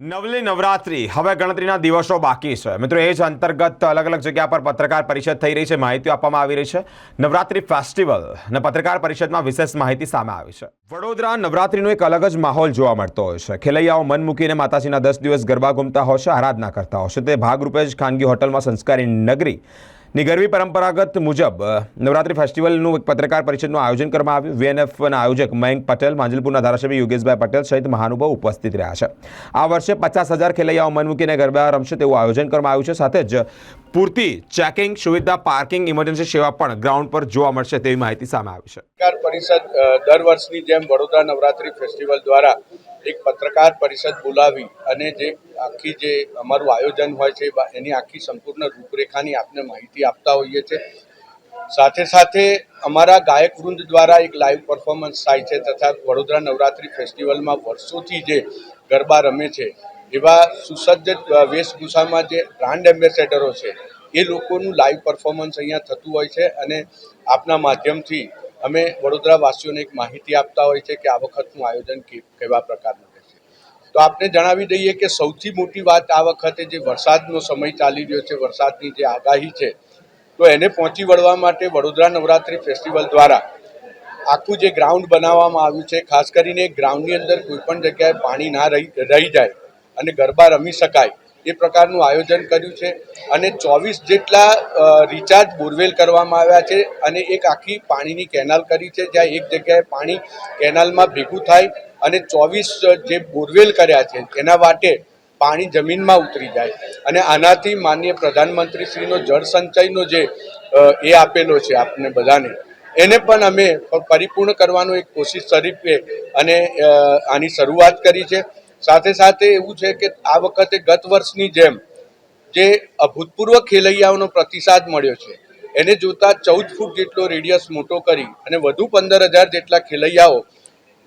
નવલી નવરાત્રી. હવે ગણતરીના દિવસો બાકી છે. મિત્રો, એ જ અંતર્ગત અલગ અલગ જગ્યા પર પત્રકાર પરિષદ થઈ રહી છે. માહિતીઓ આપવામાં આવી રહી છે. નવરાત્રી ફેસ્ટિવલ અને પત્રકાર પરિષદમાં વિશેષ માહિતી સામે આવી છે. વડોદરા નવરાત્રીનો એક અલગ જ માહોલ જોવા મળતો હોય છે. ખેલૈયાઓ મન મૂકીને માતાજીના દસ દિવસ ગરબા ઘૂમતા હોય છે, આરાધના કરતા હોય છે. તે ભાગરૂપે જ ખાનગી હોટલમાં સંસ્કારી નગરી ની ગરબી પરંપરાગત મુજબ નવરાત્રી ફેસ્ટિવલનું એક પત્રકાર પરિષદનું આયોજન કરવામાં આવ્યું. વીએનએફના આયોજક મયંક પટેલ, માંજલપુરના ધારાસભ્ય યોગેશભાઈ પટેલ સહિત મહાનુભાવ ઉપસ્થિત રહ્યા છે. આ વર્ષે પચાસ હજાર ખેલૈયાઓ મન મૂકીને ગરબા રમશે તેવું આયોજન કરવામાં આવ્યું છે. સાથે જ પૂરતી ચેકિંગ, સુવિધા, પાર્કિંગ, ઇમરજન્સી સેવા પણ ગ્રાઉન્ડ પર જોવા મળશે તેવી માહિતી સામે આવી છે. પરિષદ દર વર્ષની જેમ વડોદરા નવરાત્રી ફેસ્ટિવલ દ્વારા એક પત્રકાર પરિષદ બોલાવી અને જે આખી જે અમારું આયોજન હોય છે એની આખી સંપૂર્ણ રૂપરેખાની આપને માહિતી આપતા હોઈએ છીએ સાથે સાથે અમારા ગાયક વૃંદ દ્વારા એક લાઈવ પરફોર્મન્સ થાય છે તથા વડોદરા નવરાત્રી ફેસ્ટિવલમાં વર્ષોથી જે ગરબા રમે છે, એવા સુસજ્જ વેશભૂષામાં જે બ્રાન્ડ એમ્બેસેડરો છે, એ લોકોનું લાઈવ પરફોર્મન્સ અહીંયા થતું હોય છે અને આપના માધ્યમથી અમે વડોદરાવાસીઓને એક માહિતી આપતા હોય છે કે આ વખતનું આયોજન કેવા પ્રકારનું રહેશે. તો આપને જણાવી દઈએ કે સૌથી મોટી વાત આ વખતે જે વરસાદનો સમય ચાલી રહ્યો છે, વરસાદની જે આગાહી છે, તો એને પહોંચી વળવા માટે વડોદરા નવરાત્રિ ફેસ્ટિવલ દ્વારા આખું જે ગ્રાઉન્ડ બનાવવામાં આવ્યું છે, ખાસ કરીને ગ્રાઉન્ડની અંદર કોઈ પણ જગ્યાએ પાણી ના રહી રહી જાય અને ગરબા રમી શકાય એ પ્રકારનું આયોજન કર્યું છે અને ચોવીસ જેટલા રિચાર્જ બોરવેલ કરવામાં આવ્યા છે અને એક આખી પાણીની કેનાલ કરી છે, જ્યાં એક જગ્યાએ પાણી કેનાલમાં ભેગું થાય અને ચોવીસ જે બોરવેલ કર્યા છે એના માટે પાણી જમીનમાં ઉતરી જાય. અને આનાથી માનનીય પ્રધાનમંત્રીશ્રીનો જળ સંચયનો જે એ આપેલો છે આપને બધાને. એને પણ અમે પરિપૂર્ણ કરવાનો એક કોશિશ તરીકે અને આની શરૂઆત કરી છે. સાથે સાથે એવું છે કે આ વખતે ગત વર્ષની જેમ જે અભૂતપૂર્વ ખેલૈયાઓનો પ્રતિસાદ મળ્યો છે, એને જોતા ચૌદ ફૂટ જેટલો રેડિયસ મોટો કરી અને વધુ પંદર હજાર જેટલા ખેલૈયાઓ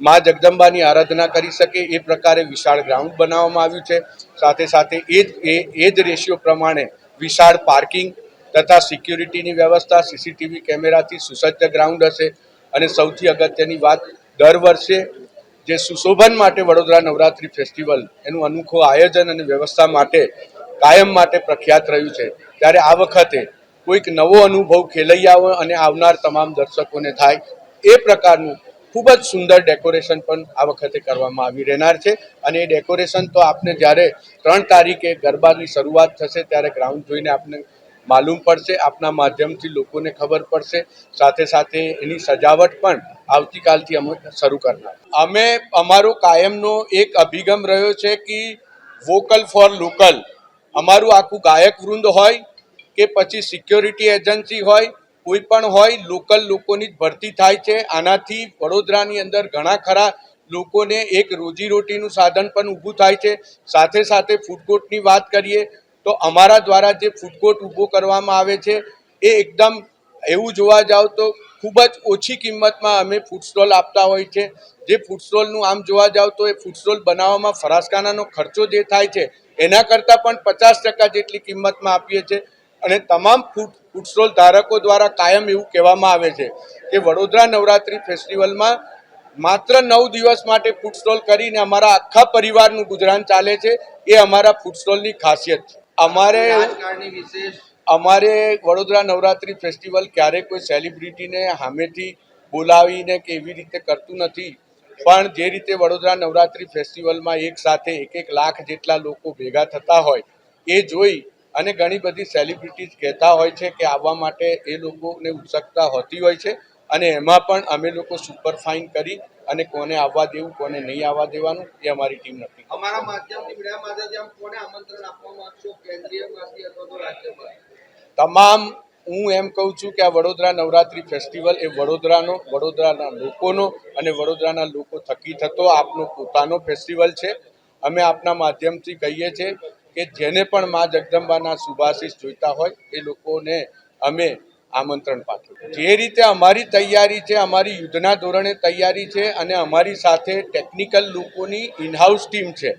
મા જગદંબાની આરાધના કરી શકે એ પ્રકારે વિશાળ ગ્રાઉન્ડ બનાવવામાં આવ્યું છે. સાથે સાથે એ જ એ જ રેશિયો પ્રમાણે વિશાળ પાર્કિંગ તથા સિક્યુરિટીની વ્યવસ્થા, સીસીટીવી કેમેરાથી સુસજ્જ ગ્રાઉન્ડ હશે. અને સૌથી અગત્યની વાત, દર વર્ષે જે સુશોભન માટે વડોદરા નવરાત્રી ફેસ્ટિવલ, એનું અનોખું આયોજન અને વ્યવસ્થા માટે કાયમ માટે પ્રખ્યાત રહ્યું છે. ત્યારે આ વખતે કોઈક નવો અનુભવ ખેલૈયાઓ અને આવનાર તમામ દર્શકોને થાય, એ પ્રકારનું ખૂબ જ સુંદર ડેકોરેશન પણ આ વખતે કરવામાં આવી રહેનાર છે. અને એ ડેકોરેશન તો આપને જ્યારે ત્રણ તારીખે ગરબાની શરૂઆત થશે, ત્યારે ગ્રાઉન્ડ જોઈને આપને માલુમ પડશે, આપના માધ્યમથી લોકોને ખબર પડશે. સાથે સાથે એની સજાવટ પણ આવતીકાલથી અમે શરૂ કરનાર. અમે, અમારો કાયમનો એક અભિગમ રહ્યો છે કે વોકલ ફોર લોકલ અમારું આખું ગાયક વૃંદ હોય કે પછી સિક્યોરિટી એજન્સી હોય, કોઈ પણ હોય લોકલ લોકોની જ ભરતી થાય છે. આનાથી વડોદરાની અંદર ઘણા ખરા લોકોને એક રોજીરોટીનું સાધન પણ ઊભું થાય છે. સાથે સાથે ફૂડકોર્ટની વાત કરીએ તો અમારા દ્વારા જે ફૂડકોર્ટ ઊભો કરવામાં આવે છે, એ એકદમ એવું જોવા જાઓ તો ખૂબ જ ઓછી કિંમતમાં અમે ફૂડ આપતા હોય છે. જે ફૂડ સ્ટોલનું આમ જોવા જાવ તો એ ફૂડ બનાવવામાં ફરાસખાનાનો ખર્ચો જે થાય છે, એના કરતાં પણ પચાસ ટકા જેટલી કિંમતમાં આપીએ છીએ અને તમામ ફૂડ ફૂડ ધારકો દ્વારા કાયમ એવું કહેવામાં આવે છે કે વડોદરા નવરાત્રિ ફેસ્ટિવલમાં માત્ર નવ દિવસ માટે ફૂડ સ્ટોલ કરીને અમારા આખા પરિવારનું ગુજરાન ચાલે છે, એ અમારા ફૂડ સ્ટોલની ખાસિયત છે. અમારે અમારે વડોદરા નવરાત્રી ફેસ્ટિવલ ક્યારે કોઈ સેલિબ્રિટીને સામેથી બોલાવીને કે એવી રીતે કરતું નથી. પણ જે રીતે વડોદરા નવરાત્રી ફેસ્ટિવલમાં એક સાથે એક એક લાખ જેટલા લોકો ભેગા થતા હોય એ જોઈ અને ઘણી બધી સેલિબ્રિટીઝ કહેતા હોય છે કે આવવા માટે એ લોકોને ઉત્સુકતા હોતી હોય છે અને એમાં પણ અમે લોકો સુપરફાઇન કરી અને કોને આવવા દેવું કોને નહીં આવવા દેવાનું એ અમારી ટીમ નક્કી અમારા માધ્યમથી મીડિયા માધ્યમથી કોને આમંત્રણ આપવા માંગશો? કેન્દ્રીયમાંથી અથવા તો રાજ્યમાં તમામ હું એમ કહું છું કે આ વડોદરા નવરાત્રી ફેસ્ટિવલ એ વડોદરાનો વડોદરાના લોકોનો અને વડોદરાના લોકો થકી થતો આપનો પોતાનો ફેસ્ટિવલ છે. અમે આપના માધ્યમથી કહીએ છીએ કે જેને પણ મા જગદંબાના શુભાશીષ જોઈતા હોય એ લોકોને અમે આમંત્રણ પાઠવ્યું જે રીતે અમારી તૈયારી છે, અમારી યુદ્ધના ધોરણે તૈયારી છે અને અમારી સાથે ટેકનિકલ લોકોની ઇનહાઉસ ટીમ છે.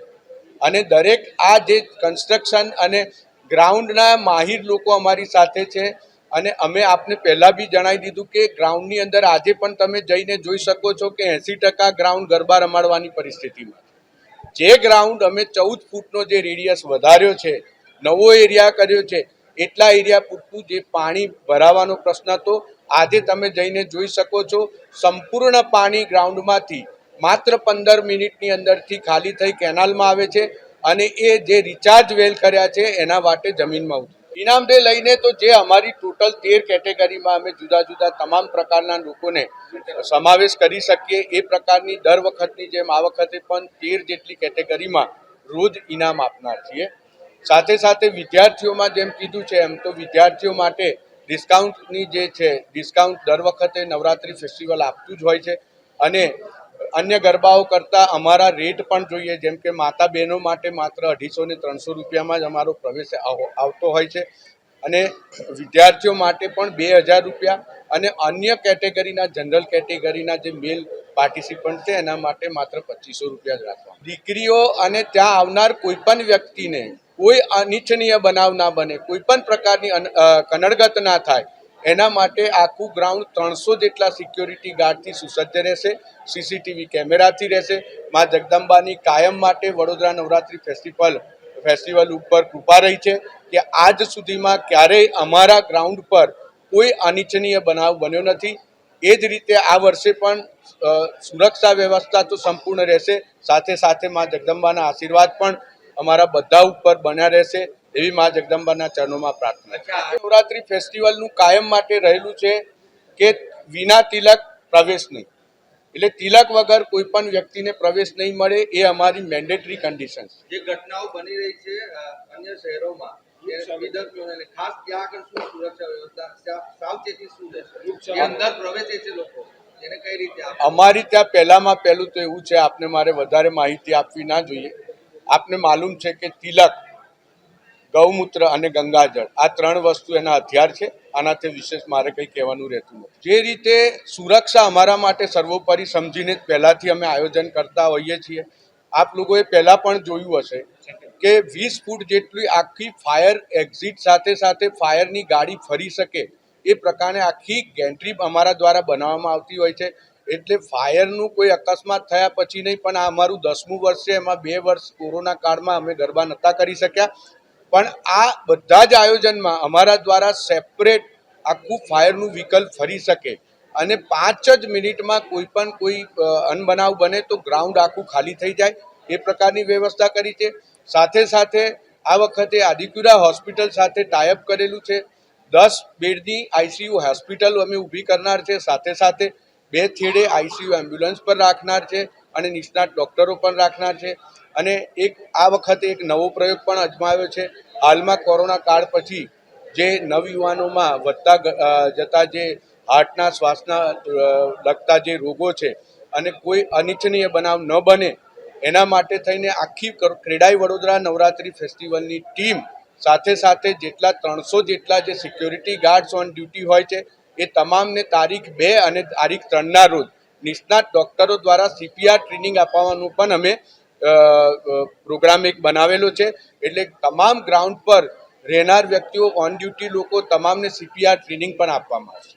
અને દરેક આ જે કન્સ્ટ્રક્શન અને ગ્રાઉન્ડના માહિર લોકો અમારી સાથે છે અને અમે આપને પહેલાં બી જણાવી દીધું કે ગ્રાઉન્ડની અંદર આજે પણ તમે જઈને જોઈ શકો છો કે એંસી ટકા ગ્રાઉન્ડ ગરબા રમાડવાની પરિસ્થિતિમાં જે ગ્રાઉન્ડ અમે ચૌદ ફૂટનો જે રેડિયસ વધાર્યો છે, નવો એરિયા કર્યો છે એટલા એરિયા પૂરતું જે પાણી ભરાવાનો પ્રશ્ન હતો, આજે તમે જઈને જોઈ શકો છો, સંપૂર્ણ પાણી ગ્રાઉન્ડમાંથી માત્ર પંદર મિનિટની અંદરથી ખાલી થઈ કેનાલમાં આવે છે અને એ જે રિચાર્જ વેલ કર્યા છે, એના માટે જમીનમાં ઉતરે ઇનામ ડે લઈને તો જે અમારી ટોટલ તેર કેટેગરીમાં અમે જુદા જુદા તમામ પ્રકારના લોકોને સમાવેશ કરી શકીએ, એ પ્રકારની દર વખતની જેમ આ વખતે પણ તેર જેટલી કેટેગરીમાં રોજ ઇનામ આપનાર છીએ. સાથે સાથે વિદ્યાર્થીઓમાં જેમ કીધું છે એમ, તો વિદ્યાર્થીઓ માટે ડિસ્કાઉન્ટની જે છે, ડિસ્કાઉન્ટ દર વખતે નવરાત્રી ફેસ્ટિવલ આપતું જ હોય છે. અને અન્ય ગરબાઓ કરતાં અમારા રેટ પણ જોઈએ, જેમ કે માતા બહેનો માટે માત્ર અઢીસો ને ત્રણસો રૂપિયામાં જ અમારો પ્રવેશ આવ- આવતો હોય છે. અને વિદ્યાર્થીઓ માટે પણ બે હજાર રૂપિયા અને અન્ય કેટેગરીના, જનરલ કેટેગરીના જે મેલ પાર્ટિસિપન્ટ છે, એના માટે માત્ર પચીસો રૂપિયા જ રાખવા દીકરીઓ અને ત્યાં આવનાર કોઈ પણ વ્યક્તિને કોઈ અનિચ્છનીય બનાવ ના બને, કોઈ પણ પ્રકારની કનડગત ના થાય, એના માટે આખું ગ્રાઉન્ડ ત્રણસો જેટલા સિક્યોરિટી ગાર્ડથી સુસજ્જ રહેશે, સીસીટીવી કેમેરાથી રહેશે. મા જગદંબાની કાયમ માટે વડોદરા નવરાત્રિ ફેસ્ટિવલ ફેસ્ટિવલ ઉપર કૃપા રહી છે કે આજ સુધીમાં ક્યારેય અમારા ગ્રાઉન્ડ પર કોઈ અનિચ્છનીય બનાવ બન્યો નથી. એ જ રીતે આ વર્ષે પણ સુરક્ષા વ્યવસ્થા તો સંપૂર્ણ રહેશે. સાથે સાથે મા જગદંબાના આશીર્વાદ પણ અમારા બધા ઉપર બન્યા રહેશે એવી મા જગદંબાના ચરણોમાં પ્રાર્થના છે. નવરાત્રિ ફેસ્ટિવલનું કાયમ માટે રહેલું છે કે વિના તિલક પ્રવેશ નહીં. એટલે તિલક વગર કોઈ પણ વ્યક્તિને પ્રવેશ નહીં મળે એ અમારી મેન્ડેટરી કન્ડિશન જે ઘટનાઓ બની રહી છે અન્ય શહેરોમાં ખાસ ત્યાં શું સુરક્ષા વ્યવસ્થા સાવચેતી શું રહેશે? જે અંદર પ્રવેશે છે લોકો એને કઈ રીતે આપ? અમારી ત્યાં પહેલામાં પહેલું તો એવું છે આપને મારે વધારે માહિતી આપવી ના જોઈએ. આપને માલુમ છે કે તિલક, ગૌમૂત્ર અને ગંગાજળ આ ત્રણ વસ્તુ એના હથિયાર છે. આનાથી વિશેષ મારે કંઈ કહેવાનું રહેતું નથી. જે રીતે સુરક્ષા અમારા માટે સર્વોપરી સમજીને જ પહેલાંથી અમે આયોજન કરતા હોઈએ છીએ. આપ લોકોએ પહેલાં પણ જોયું હશે કે વીસ ફૂટ જેટલી આખી ફાયર એક્ઝિટ સાથે સાથે ફાયરની ગાડી ફરી શકે એ પ્રકારે આખી ગેન્ટ્રી અમારા દ્વારા બનાવવામાં આવતી હોય છે. એટલે ફાયરનું કોઈ અકસ્માત થયા પછી નહીં, પણ આ અમારું દસમું વર્ષ છે, એમાં બે વર્ષ કોરોના કાળમાં અમે ગરબા નહોતા કરી શક્યા. પણ આ બધા જ આયોજનમાં અમારા દ્વારા સેપરેટ આખું ફાયરનું વિકલ્પ ફરી શકે. અને પાંચ જ મિનિટમાં કોઈ પણ કોઈ અનબનાવ બને તો ગ્રાઉન્ડ આખું ખાલી થઈ જાય. એ પ્રકારની વ્યવસ્થા કરી છે. સાથે સાથે આ વખતે આદિપુરા હોસ્પિટલ સાથે ટાઈઅપ કરેલું છે. દસ બેડની આઈસીયુ હોસ્પિટલ અમે ઊભી કરનાર છે. સાથે સાથે બે છેડે આઈસીયુ એમ્બ્યુલન્સ પર રાખનાર છે અને નિષ્ણાત ડૉક્ટરો પણ રાખનાર છે. અને એક આ વખતે એક નવો પ્રયોગ પણ અજમાવ્યો છે. હાલમાં કોરોના કાળ પછી જે નવયુવાનોમાં વધતા જતા જે હાર્ટના, શ્વાસના લગતા જે રોગો છે અને કોઈ અનિચ્છનીય બનાવ ન બને, એના માટે થઈને આખી કર- ક્રેડાઈ વડોદરા નવરાત્રિ ફેસ્ટિવલની ટીમ સાથે સાથે જેટલા ત્રણસો જેટલા જે સિક્યોરિટી ગાર્ડ્સ ઓન ડ્યુટી હોય છે એ તમામને તારીખ બે અને તારીખ ત્રણના રોજ નિષ્ણાત ડૉક્ટરો દ્વારા સીપીઆર ટ્રેનિંગ આપવાનું પણ અમે પ્રોગ્રામ એક બનાવેલો છે. એટલે તમામ ગ્રાઉન્ડ પર રહેનાર વ્યક્તિઓ, ઓન ડ્યુટી લોકો, તમામને સીપીઆર ટ્રેનિંગ પણ આપવામાં આવશે.